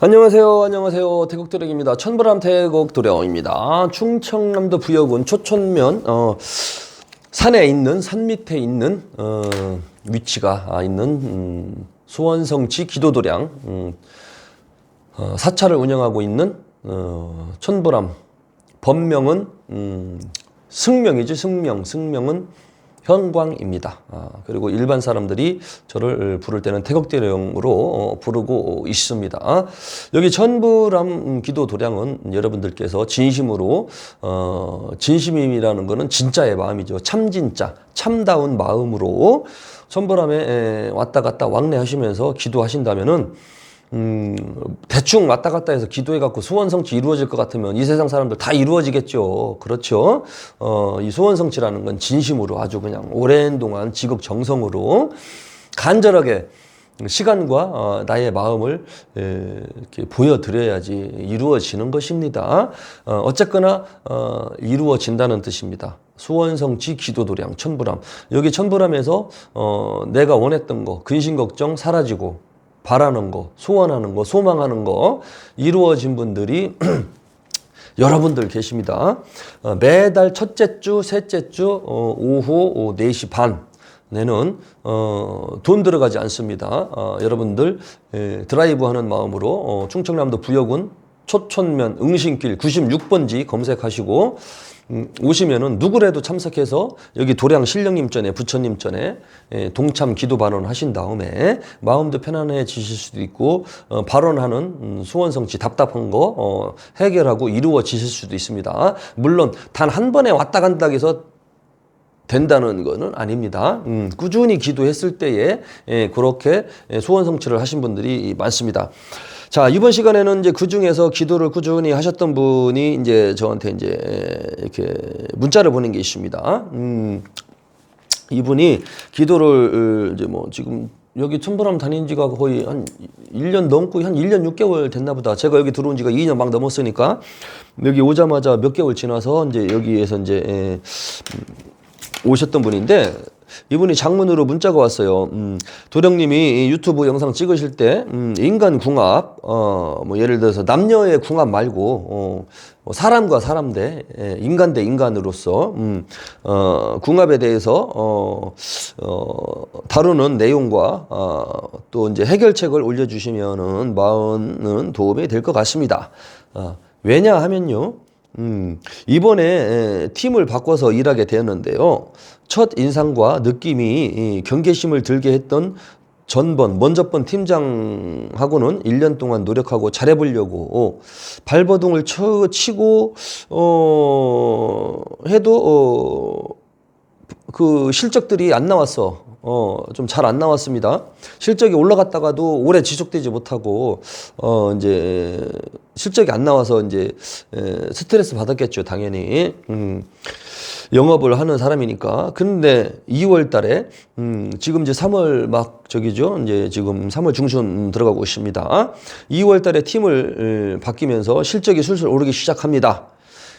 안녕하세요. 안녕하세요. 태국도령입니다. 천불암 태국도령입니다. 충청남도 부여군 초촌면 어, 산에 있는 산 밑에 있는 어, 위치가 있는 음, 수원성지 기도도량 음, 어, 사찰을 운영하고 있는 어, 천불암 법명은 음, 승명이지 승명 승명은 현광입니다. 아, 그리고 일반 사람들이 저를 부를 때는 태극대령으로 어, 부르고 있습니다. 여기 천부람 기도 도량은 여러분들께서 진심으로 어, 진심이라는 것은 진짜의 마음이죠. 참진짜, 참다운 마음으로 천부람에 에, 왔다 갔다 왕래하시면서 기도하신다면은 음, 대충 왔다 갔다 해서 기도해갖고 소원성취 이루어질 것 같으면 이 세상 사람들 다 이루어지겠죠. 그렇죠. 어, 이 소원성취라는 건 진심으로 아주 그냥 오랜 동안 지극 정성으로 간절하게 시간과 어, 나의 마음을 에, 이렇게 보여드려야지 이루어지는 것입니다. 어, 어쨌거나 어, 이루어진다는 뜻입니다. 수원성지 기도도량 천부람 여기 천부람에서 어, 내가 원했던 거 근심 걱정 사라지고 바라는 거, 소원하는 거, 소망하는 거 이루어진 분들이 여러분들 계십니다. 어, 매달 첫째 주, 셋째 주 어, 오후 4시 반 내는 어, 돈 들어가지 않습니다. 어, 여러분들 에, 드라이브 하는 마음으로 어, 충청남도 부여군 초촌면 응신길 96번지 검색하시고 음, 오시면은 누구라도 참석해서 여기 도량 신령님 전에 부처님 전에 예, 동참 기도 발언 하신 다음에 마음도 편안해지실 수도 있고 어, 발언하는 음, 소원성취 답답한 거 어, 해결하고 이루어지실 수도 있습니다. 물론 단 한 번에 왔다 간다 해서 된다는 거는 아닙니다. 음, 꾸준히 기도했을 때에 예, 그렇게 예, 소원 성취를 하신 분들이 많습니다. 자, 이번 시간에는 이제 그 중에서 기도를 꾸준히 하셨던 분이 이제 저한테 이제 이렇게 문자를 보낸 게 있습니다. 음, 이분이 기도를 이제 뭐 지금 여기 천부람 다닌 지가 거의 한 1년 넘고 한 1년 6개월 됐나 보다. 제가 여기 들어온 지가 2년 막 넘었으니까 여기 오자마자 몇 개월 지나서 이제 여기에서 이제 에, 오셨던 분인데 이분이 장문으로 문자가 왔어요. 음, 도령님이 유튜브 영상 찍으실 때 음, 인간 궁합, 어, 뭐 예를 들어서 남녀의 궁합 말고 어, 뭐 사람과 사람 대 예, 인간 대 인간으로서 음, 어, 궁합에 대해서 어, 어, 다루는 내용과 어, 또 이제 해결책을 올려주시면은 마음은 도움이 될 것 같습니다. 어, 왜냐하면요. 음, 이번에 에, 팀을 바꿔서 일하게 되었는데요. 첫 인상과 느낌이 이 경계심을 들게 했던 전번, 먼저 번 팀장하고는 1년 동안 노력하고 잘해보려고, 어, 발버둥을 쳐, 치고, 어, 해도, 어, 그 실적들이 안 나왔어. 어, 좀 잘 안 나왔습니다. 실적이 올라갔다가도 오래 지속되지 못하고, 어, 이제, 실적이 안 나와서 이제, 에, 스트레스 받았겠죠, 당연히. 음, 영업을 하는 사람이니까. 근데 2월 달에, 음, 지금 이제 3월 막 저기죠. 이제 지금 3월 중순 들어가고 있습니다. 2월 달에 팀을 에, 바뀌면서 실적이 술술 오르기 시작합니다.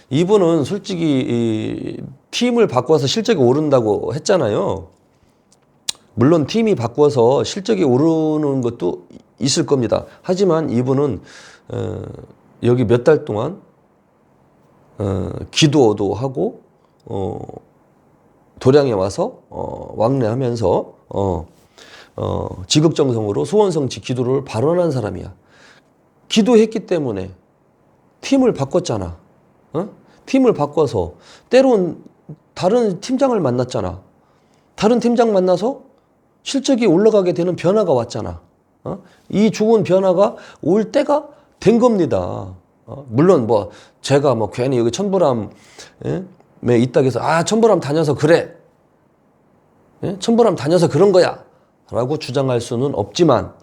이분은 솔직히 이 팀을 바꿔서 실적이 오른다고 했잖아요. 물론 팀이 바꿔서 실적이 오르는 것도 있을 겁니다. 하지만 이분은 어, 여기 몇 달 동안 어, 기도도 하고 어, 도량에 와서 어, 왕래하면서 어, 어, 지극정성으로 소원성취 기도를 발언한 사람이야. 기도했기 때문에 팀을 바꿨잖아. 어? 팀을 바꿔서 때론 다른 팀장을 만났잖아. 다른 팀장 만나서 실적이 올라가게 되는 변화가 왔잖아. 어? 이 좋은 변화가 올 때가 된 겁니다. 어? 물론 뭐 제가 뭐 괜히 여기 천보람에 있다고 해서 아 천보람 다녀서 그래. 예? 천보람 다녀서 그런 거야. 라고 주장할 수는 없지만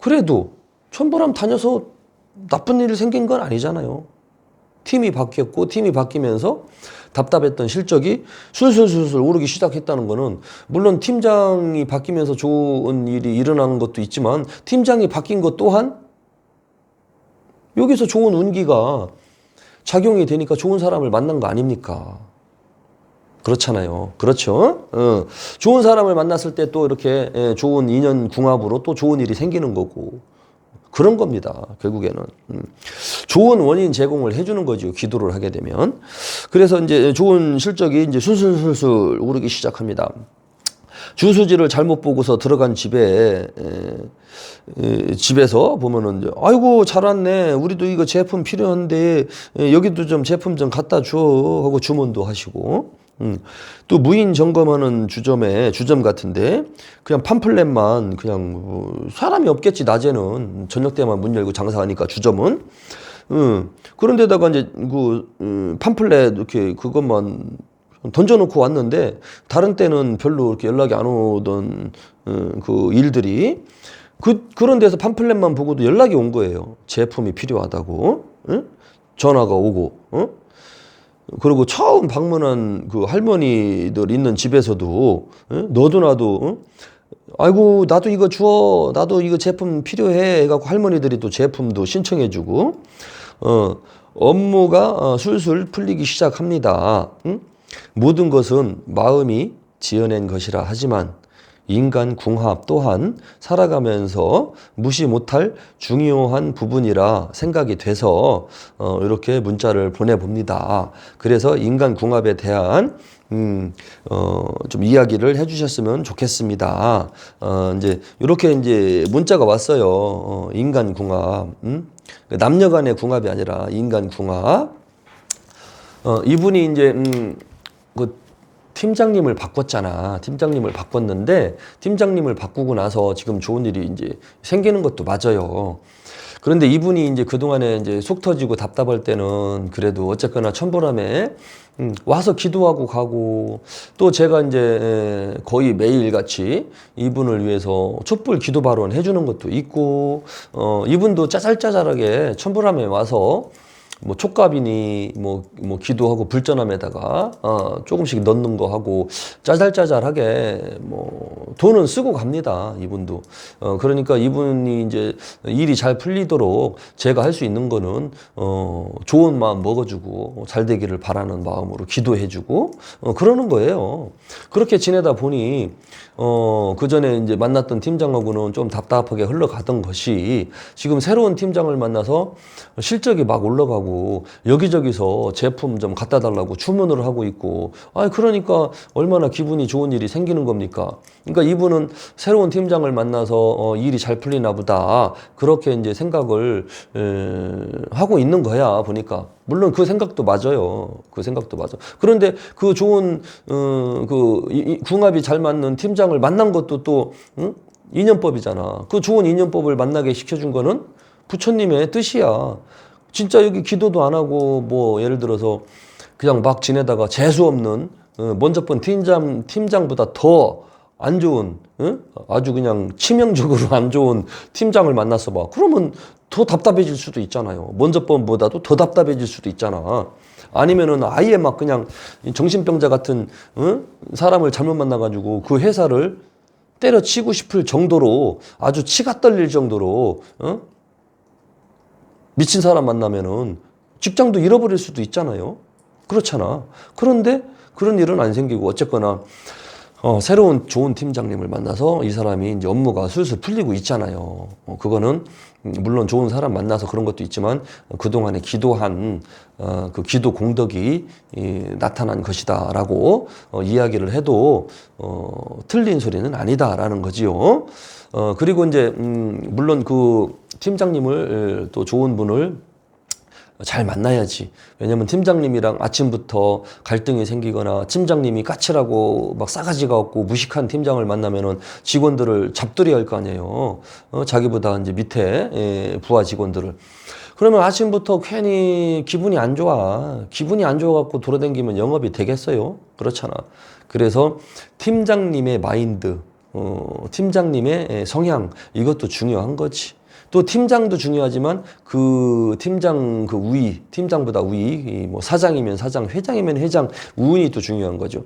그래도 천보람 다녀서 나쁜 일이 생긴 건 아니잖아요. 팀이 바뀌었고 팀이 바뀌면서 답답했던 실적이 술술술술 오르기 시작했다는 거는 물론 팀장이 바뀌면서 좋은 일이 일어나는 것도 있지만 팀장이 바뀐 것 또한 여기서 좋은 운기가 작용이 되니까 좋은 사람을 만난 거 아닙니까? 그렇잖아요. 그렇죠? 어. 좋은 사람을 만났을 때 또 이렇게 예, 좋은 인연 궁합으로 또 좋은 일이 생기는 거고. 그런 겁니다. 결국에는 음. 좋은 원인 제공을 해주는 거죠. 기도를 하게 되면 그래서 이제 좋은 실적이 이제 술술술술 오르기 시작합니다. 주소지를 잘못 보고서 들어간 집에 에, 에, 집에서 보면은 아이고 잘 왔네 우리도 이거 제품 필요한데 에, 여기도 좀 제품 좀 갖다 줘 하고 주문도 하시고 음. 또 무인 점검하는 주점에 주점 같은데 그냥 팜플렛만 그냥 뭐 사람이 없겠지 낮에는 저녁 때만 문 열고 장사하니까 주점은 음. 그런데다가 이제 그 음, 팜플렛 이렇게 그것만 던져놓고 왔는데 다른 때는 별로 이렇게 연락이 안 오던 어, 그 일들이 그 그런 데서 팜플렛만 보고도 연락이 온 거예요. 제품이 필요하다고 응? 전화가 오고 어? 그리고 처음 방문한 그 할머니들 있는 집에서도 응? 너도 나도 응? 아이고 나도 이거 주어 나도 이거 제품 필요해 해갖고 할머니들이 또 제품도 신청해주고 어 업무가 어, 술술 풀리기 시작합니다. 응? 모든 것은 마음이 지어낸 것이라 하지만 인간 궁합 또한 살아가면서 무시 못할 중요한 부분이라 생각이 돼서 어, 이렇게 문자를 보내봅니다. 그래서 인간 궁합에 대한 음, 어, 좀 이야기를 해주셨으면 좋겠습니다. 어, 이제 이렇게 이제 문자가 왔어요. 어, 인간 궁합, 음? 남녀 간의 궁합이 아니라 인간 궁합. 어, 이분이 이제 음, 그 팀장님을 바꿨잖아. 팀장님을 바꿨는데 팀장님을 바꾸고 나서 지금 좋은 일이 이제 생기는 것도 맞아요. 그런데 이분이 이제 그동안에 이제 속 터지고 답답할 때는 그래도 어쨌거나 천보람에 음, 와서 기도하고 가고 또 제가 이제 거의 매일 같이 이분을 위해서 촛불 기도 발언 해주는 것도 있고 어 이분도 짜잘짜잘하게 천보람에 와서 뭐 촉갑이니 뭐, 뭐 기도하고 불전함에다가 어, 조금씩 넣는 거 하고 짜잘짜잘하게 뭐 돈은 쓰고 갑니다 이분도. 어, 그러니까 이분이 이제 일이 잘 풀리도록 제가 할 수 있는 거는 어, 좋은 마음 먹어주고 잘 되기를 바라는 마음으로 기도해주고 어, 그러는 거예요. 그렇게 지내다 보니 어, 그 전에 이제 만났던 팀장하고는 좀 답답하게 흘러가던 것이 지금 새로운 팀장을 만나서 실적이 막 올라가고 여기저기서 제품 좀 갖다 달라고 주문을 하고 있고 아 그러니까 얼마나 기분이 좋은 일이 생기는 겁니까? 그러니까 이분은 새로운 팀장을 만나서 어, 일이 잘 풀리나 보다 그렇게 이제 생각을 에, 하고 있는 거야 보니까 물론 그 생각도 맞아요. 그 생각도 맞아. 그런데 그 좋은 어, 그 이, 이 궁합이 잘 맞는 팀장을 만난 것도 또 응? 인연법이잖아. 그 좋은 인연법을 만나게 시켜준 거는 부처님의 뜻이야. 진짜 여기 기도도 안 하고 뭐 예를 들어서 그냥 막 지내다가 재수 없는 어, 먼저 본 팀장 팀장보다 더 안 좋은 응? 아주 그냥 치명적으로 안 좋은 팀장을 만났어 봐. 그러면 더 답답해질 수도 있잖아요. 먼저 번보다도 더 답답해질 수도 있잖아. 아니면은 아예 막 그냥 정신병자 같은 응? 사람을 잘못 만나가지고 그 회사를 때려치고 싶을 정도로 아주 치가 떨릴 정도로 응? 미친 사람 만나면은 직장도 잃어버릴 수도 있잖아요. 그렇잖아. 그런데 그런 일은 안 생기고 어쨌거나 어, 새로운 좋은 팀장님을 만나서 이 사람이 이제 업무가 슬슬 풀리고 있잖아요. 어, 그거는 음, 물론 좋은 사람 만나서 그런 것도 있지만 어, 그동안에 기도한 어, 그 기도 공덕이 이, 나타난 것이다라고 어, 이야기를 해도 어, 틀린 소리는 아니다라는 거지요. 어, 그리고 이제 음, 물론 그 팀장님을 또 좋은 분을 잘 만나야지. 왜냐면 팀장님이랑 아침부터 갈등이 생기거나 팀장님이 까칠하고 막 싸가지가 없고 무식한 팀장을 만나면은 직원들을 잡들이 할 거 아니에요. 어, 자기보다 이제 밑에 예, 부하 직원들을. 그러면 아침부터 괜히 기분이 안 좋아. 기분이 안 좋아갖고 돌아다니면 영업이 되겠어요? 그렇잖아. 그래서 팀장님의 마인드, 어, 팀장님의 성향, 이것도 중요한 거지. 또 팀장도 중요하지만 그 팀장 그 우위, 팀장보다 우위, 뭐 사장이면 사장, 회장이면 회장, 우운이 또 중요한 거죠.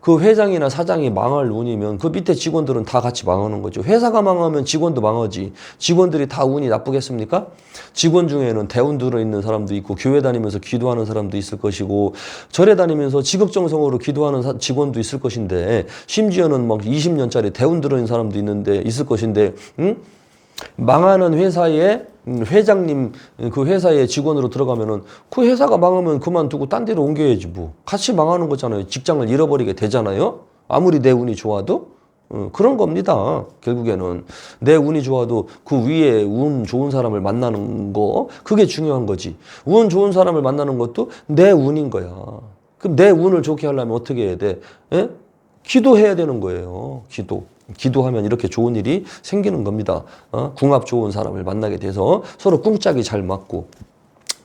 그 회장이나 사장이 망할 운이면 그 밑에 직원들은 다 같이 망하는 거죠. 회사가 망하면 직원도 망하지. 직원들이 다 운이 나쁘겠습니까? 직원 중에는 대운 들어 있는 사람도 있고 교회 다니면서 기도하는 사람도 있을 것이고 절에 다니면서 직업정성으로 기도하는 직원도 있을 것인데 심지어는 막 20년짜리 대운 들어 있는 사람도 있는데 있을 것인데 응? 망하는 회사에 음, 회장님 그 회사의 직원으로 들어가면은 그 회사가 망하면 그만두고 딴 데로 옮겨야지 뭐. 같이 망하는 거잖아요. 직장을 잃어버리게 되잖아요. 아무리 내 운이 좋아도. 어, 그런 겁니다. 결국에는. 내 운이 좋아도 그 위에 운 좋은 사람을 만나는 거 그게 중요한 거지. 운 좋은 사람을 만나는 것도 내 운인 거야. 그럼 내 운을 좋게 하려면 어떻게 해야 돼? 예? 기도해야 되는 거예요. 기도 기도하면 이렇게 좋은 일이 생기는 겁니다. 어? 궁합 좋은 사람을 만나게 돼서 서로 꿍짝이 잘 맞고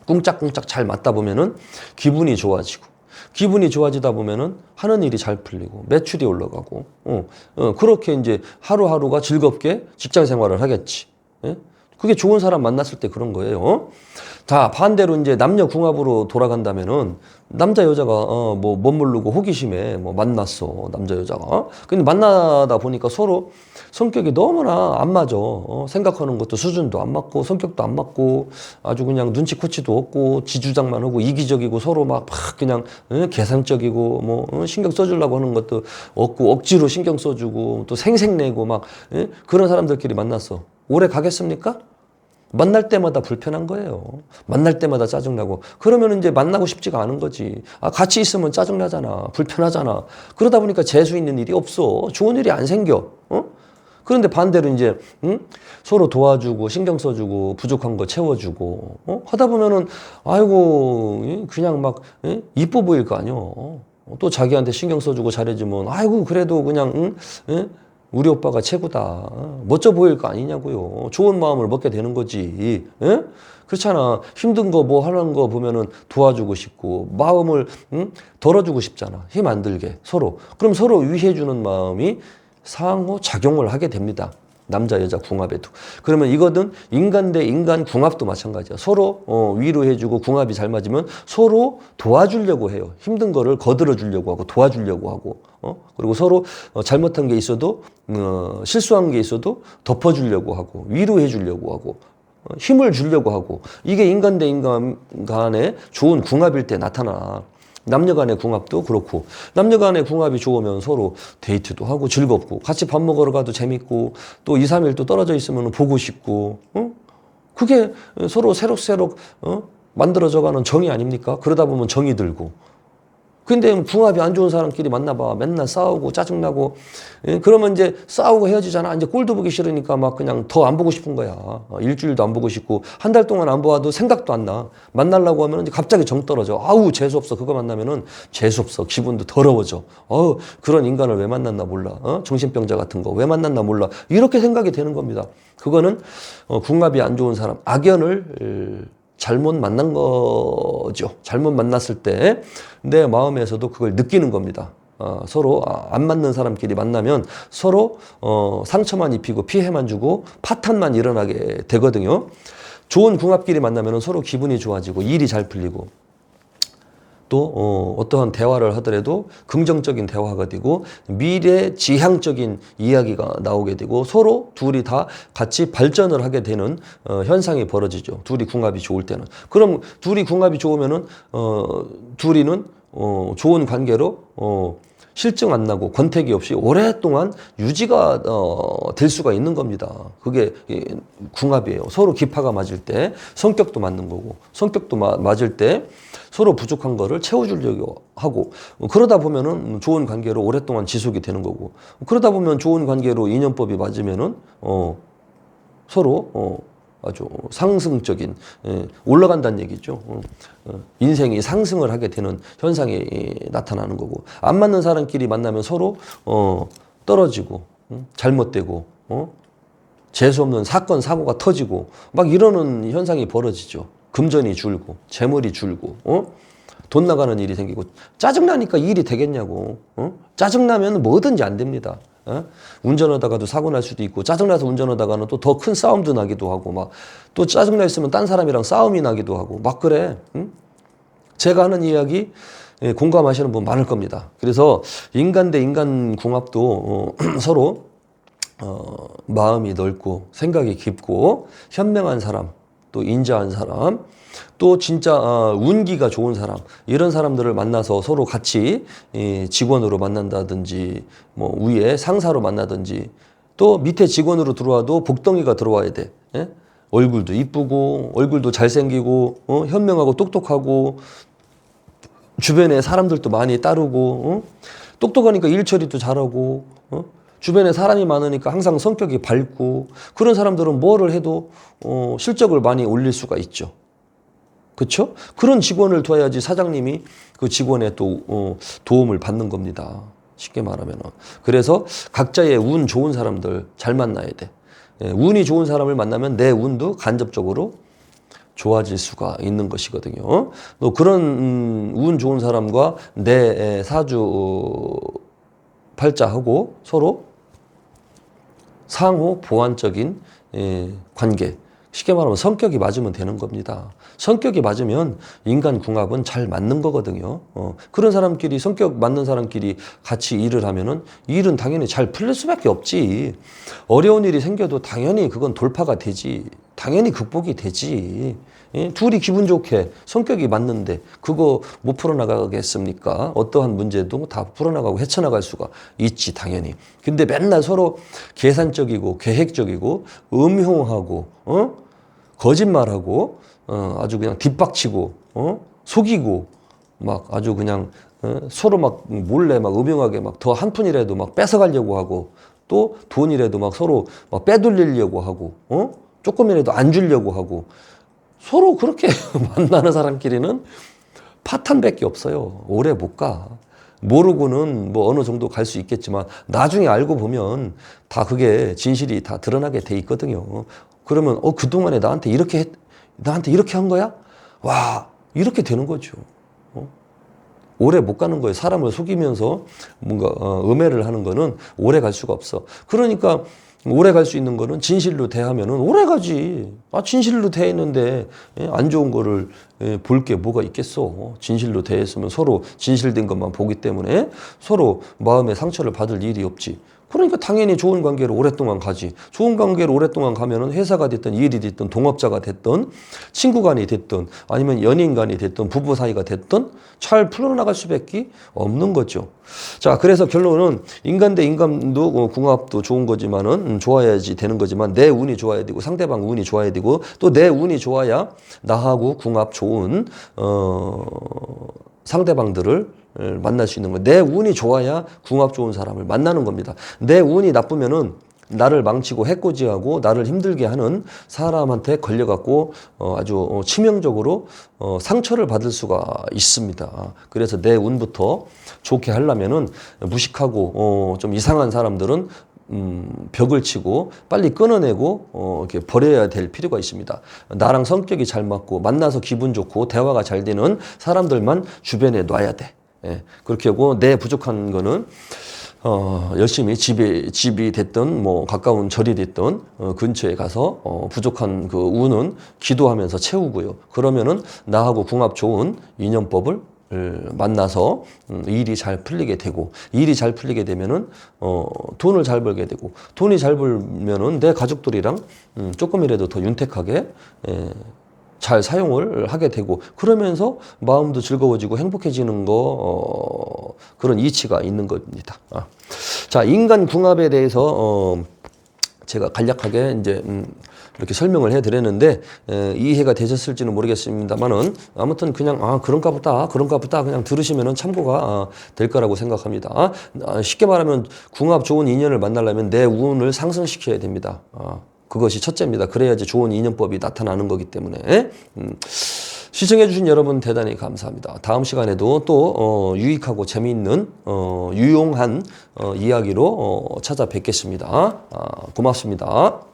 꿍짝꿍짝 잘 맞다 보면은 기분이 좋아지고 기분이 좋아지다 보면은 하는 일이 잘 풀리고 매출이 올라가고 어, 어, 그렇게 이제 하루하루가 즐겁게 직장 생활을 하겠지. 예? 그게 좋은 사람 만났을 때 그런 거예요. 어? 자 반대로 이제 남녀 궁합으로 돌아간다면은 남자 여자가 어뭐 멋모르고 호기심에 뭐 만났어 남자 여자가 근데 만나다 보니까 서로 성격이 너무나 안 맞아 어, 생각하는 것도 수준도 안 맞고 성격도 안 맞고 아주 그냥 눈치 코치도 없고 지주장만 하고 이기적이고 서로 막, 막 그냥 어, 계산적이고 뭐 어, 신경 써주려고 하는 것도 없고 억지로 신경 써주고 또 생색내고 막 예? 그런 사람들끼리 만났어 오래 가겠습니까? 만날 때마다 불편한 거예요. 만날 때마다 짜증나고. 그러면 이제 만나고 싶지가 않은 거지. 아, 같이 있으면 짜증나잖아. 불편하잖아. 그러다 보니까 재수 있는 일이 없어. 좋은 일이 안 생겨. 어? 그런데 반대로 이제, 응? 서로 도와주고, 신경 써주고, 부족한 거 채워주고, 어? 하다 보면은, 아이고, 이, 그냥 막, 이? 이뻐 보일 거 아니요. 또 자기한테 신경 써주고 잘해주면, 아이고, 그래도 그냥, 응? 응? 우리 오빠가 최고다. 멋져 보일 거 아니냐고요. 좋은 마음을 먹게 되는 거지. 예? 그렇잖아. 힘든 거 뭐 하는 거 보면은 도와주고 싶고 마음을 응? 덜어주고 싶잖아. 힘 안 들게 서로. 그럼 서로 위해주는 마음이 상호 작용을 하게 됩니다. 남자 여자 궁합에도 그러면 이거는 인간 대 인간 궁합도 마찬가지야. 서로 어, 위로해주고 궁합이 잘 맞으면 서로 도와주려고 해요. 힘든 거를 거들어 주려고 하고 도와주려고 하고. 어? 그리고 서로 어, 잘못한 게 있어도 어, 실수한 게 있어도 덮어주려고 하고 위로해 주려고 하고 어, 힘을 주려고 하고. 이게 인간 대 인간 간의 좋은 궁합일 때 나타나 남녀 간의 궁합도 그렇고 남녀 간의 궁합이 좋으면 서로 데이트도 하고 즐겁고 같이 밥 먹으러 가도 재밌고 또 2, 3일 또 떨어져 있으면 보고 싶고 어? 그게 서로 새록새록 어? 만들어져 가는 정이 아닙니까? 그러다 보면 정이 들고 근데 궁합이 안 좋은 사람끼리 만나봐. 맨날 싸우고 짜증나고. 예? 그러면 이제 싸우고 헤어지잖아. 이제 꼴도 보기 싫으니까 막 그냥 더 안 보고 싶은 거야. 어, 일주일도 안 보고 싶고 한 달 동안 안 보아도 생각도 안 나. 만나려고 하면 이제 갑자기 정 떨어져. 아우 재수 없어. 그거 만나면은 재수 없어. 기분도 더러워져. 어우 그런 인간을 왜 만났나 몰라. 어? 정신병자 같은 거 왜 만났나 몰라. 이렇게 생각이 되는 겁니다. 그거는 어, 궁합이 안 좋은 사람, 악연을 잘못 만난 거죠. 잘못 만났을 때 내 마음에서도 그걸 느끼는 겁니다. 어, 서로 아, 안 맞는 사람끼리 만나면 서로 어, 상처만 입히고 피해만 주고 파탄만 일어나게 되거든요. 좋은 궁합끼리 만나면 서로 기분이 좋아지고 일이 잘 풀리고 또 어, 어떠한 대화를 하더라도 긍정적인 대화가 되고 미래 지향적인 이야기가 나오게 되고 서로 둘이 다 같이 발전을 하게 되는 어, 현상이 벌어지죠. 둘이 궁합이 좋을 때는. 그럼 둘이 궁합이 좋으면은 어, 둘이는 어, 좋은 관계로 어, 실증 안 나고 권태기 없이 오랫동안 유지가 어, 될 수가 있는 겁니다. 그게 이, 궁합이에요. 서로 기파가 맞을 때 성격도 맞는 거고 성격도 마, 맞을 때 서로 부족한 거를 채워주려고 하고 그러다 보면은 좋은 관계로 오랫동안 지속이 되는 거고 그러다 보면 좋은 관계로 인연법이 맞으면은 어, 서로 어, 아주 상승적인 예, 올라간다는 얘기죠. 어, 어, 인생이 상승을 하게 되는 현상이 예, 나타나는 거고 안 맞는 사람끼리 만나면 서로 어, 떨어지고 음, 잘못되고 어, 재수 없는 사건 사고가 터지고 막 이러는 현상이 벌어지죠. 금전이 줄고 재물이 줄고 어? 돈 나가는 일이 생기고 짜증나니까 일이 되겠냐고 어? 짜증나면 뭐든지 안 됩니다. 어? 운전하다가도 사고 날 수도 있고 짜증나서 운전하다가는 또 더 큰 싸움도 나기도 하고 막 또 짜증나 있으면 딴 사람이랑 싸움이 나기도 하고 막 그래. 응? 제가 하는 이야기 예, 공감하시는 분 많을 겁니다. 그래서 인간 대 인간 궁합도 어, 서로 어, 마음이 넓고 생각이 깊고 현명한 사람 또 인자한 사람 또 진짜 어, 운기가 좋은 사람 이런 사람들을 만나서 서로 같이 이, 직원으로 만난다든지 뭐 위에 상사로 만나든지 또 밑에 직원으로 들어와도 복덩이가 들어와야 돼. 예? 얼굴도 이쁘고 얼굴도 잘생기고 어? 현명하고 똑똑하고 주변에 사람들도 많이 따르고 어? 똑똑하니까 일 처리도 잘하고 어? 주변에 사람이 많으니까 항상 성격이 밝고 그런 사람들은 뭐를 해도 어, 실적을 많이 올릴 수가 있죠. 그렇죠? 그런 직원을 둬야지 사장님이 그 직원의 또 어, 도움을 받는 겁니다. 쉽게 말하면 그래서 각자의 운 좋은 사람들 잘 만나야 돼. 예, 운이 좋은 사람을 만나면 내 운도 간접적으로 좋아질 수가 있는 것이거든요. 또 그런 음, 운 좋은 사람과 내 에, 사주 어, 팔자하고 서로 상호 보완적인 예, 관계. 쉽게 말하면 성격이 맞으면 되는 겁니다. 성격이 맞으면 인간 궁합은 잘 맞는 거거든요. 어, 그런 사람끼리 성격 맞는 사람끼리 같이 일을 하면은 일은 당연히 잘 풀릴 수밖에 없지. 어려운 일이 생겨도 당연히 그건 돌파가 되지. 당연히 극복이 되지. 예? 둘이 기분 좋게 성격이 맞는데 그거 못 풀어나가겠습니까? 어떠한 문제도 다 풀어나가고 헤쳐나갈 수가 있지 당연히. 근데 맨날 서로 계산적이고 계획적이고 음흉하고 어? 거짓말하고 어, 아주 그냥 뒷박치고 어? 속이고 막 아주 그냥 어? 서로 막 몰래 막 음흉하게 막 더 한 푼이라도 막 뺏어가려고 하고 또 돈이라도 막 서로 막 빼돌리려고 하고 어? 조금이라도 안 주려고 하고 서로 그렇게 만나는 사람끼리는 파탄밖에 없어요. 오래 못 가. 모르고는 뭐 어느 정도 갈 수 있겠지만 나중에 알고 보면 다 그게 진실이 다 드러나게 돼 있거든요. 그러면 어 그동안에 나한테 이렇게 했, 나한테 이렇게 한 거야? 와 이렇게 되는 거죠. 어? 오래 못 가는 거예요. 사람을 속이면서 뭔가 어, 음해를 하는 거는 오래 갈 수가 없어. 그러니까 오래 갈 수 있는 거는 진실로 대하면은 오래 가지. 아, 진실로 대했는데 예, 안 좋은 거를 볼 게 뭐가 있겠어. 진실로 대했으면 서로 진실된 것만 보기 때문에 서로 마음의 상처를 받을 일이 없지. 그러니까 당연히 좋은 관계로 오랫동안 가지. 좋은 관계로 오랫동안 가면은 회사가 됐든 일이 됐든 동업자가 됐든 친구 간이 됐든 아니면 연인 간이 됐든 부부 사이가 됐든 잘 풀어나갈 수밖에 없는 거죠. 자, 그래서 결론은 인간 대 인간도 어, 궁합도 좋은 거지만은 음, 좋아야지 되는 거지만 내 운이 좋아야 되고 상대방 운이 좋아야 되고 또 내 운이 좋아야 나하고 궁합 좋은 어 상대방들을 만날 수 있는 거예요. 내 운이 좋아야 궁합 좋은 사람을 만나는 겁니다. 내 운이 나쁘면은 나를 망치고 해코지하고 나를 힘들게 하는 사람한테 걸려갖고 어, 아주 어, 치명적으로 어, 상처를 받을 수가 있습니다. 그래서 내 운부터 좋게 하려면은 무식하고 어, 좀 이상한 사람들은 음, 벽을 치고 빨리 끊어내고 어, 이렇게 버려야 될 필요가 있습니다. 나랑 성격이 잘 맞고 만나서 기분 좋고 대화가 잘 되는 사람들만 주변에 놔야 돼. 예, 그렇게 하고 내 부족한 거는 어, 열심히 집에, 집이 됐든, 뭐, 가까운 절이 됐든, 어, 근처에 가서, 어, 부족한 그 운은 기도하면서 채우고요. 그러면은 나하고 궁합 좋은 인연법을 을 만나서 음, 일이 잘 풀리게 되고 일이 잘 풀리게 되면은 어 돈을 잘 벌게 되고 돈이 잘 벌면은 내 가족들이랑 음, 조금이라도 더 윤택하게 에, 잘 사용을 하게 되고 그러면서 마음도 즐거워지고 행복해지는 거 어, 그런 이치가 있는 겁니다. 아. 자 인간 궁합에 대해서 어, 제가 간략하게 이제 음, 이렇게 설명을 해드렸는데 에, 이해가 되셨을지는 모르겠습니다만은 아무튼 그냥 아 그런가 보다 그런가 보다 그냥 들으시면은 참고가 아, 될 거라고 생각합니다. 아, 아, 쉽게 말하면 궁합 좋은 인연을 만나려면 내 운을 상승시켜야 됩니다. 아, 그것이 첫째입니다. 그래야지 좋은 인연법이 나타나는 거기 때문에 음, 시청해주신 여러분 대단히 감사합니다. 다음 시간에도 또 어, 유익하고 재미있는 어, 유용한 어, 이야기로 어, 찾아뵙겠습니다. 아, 고맙습니다.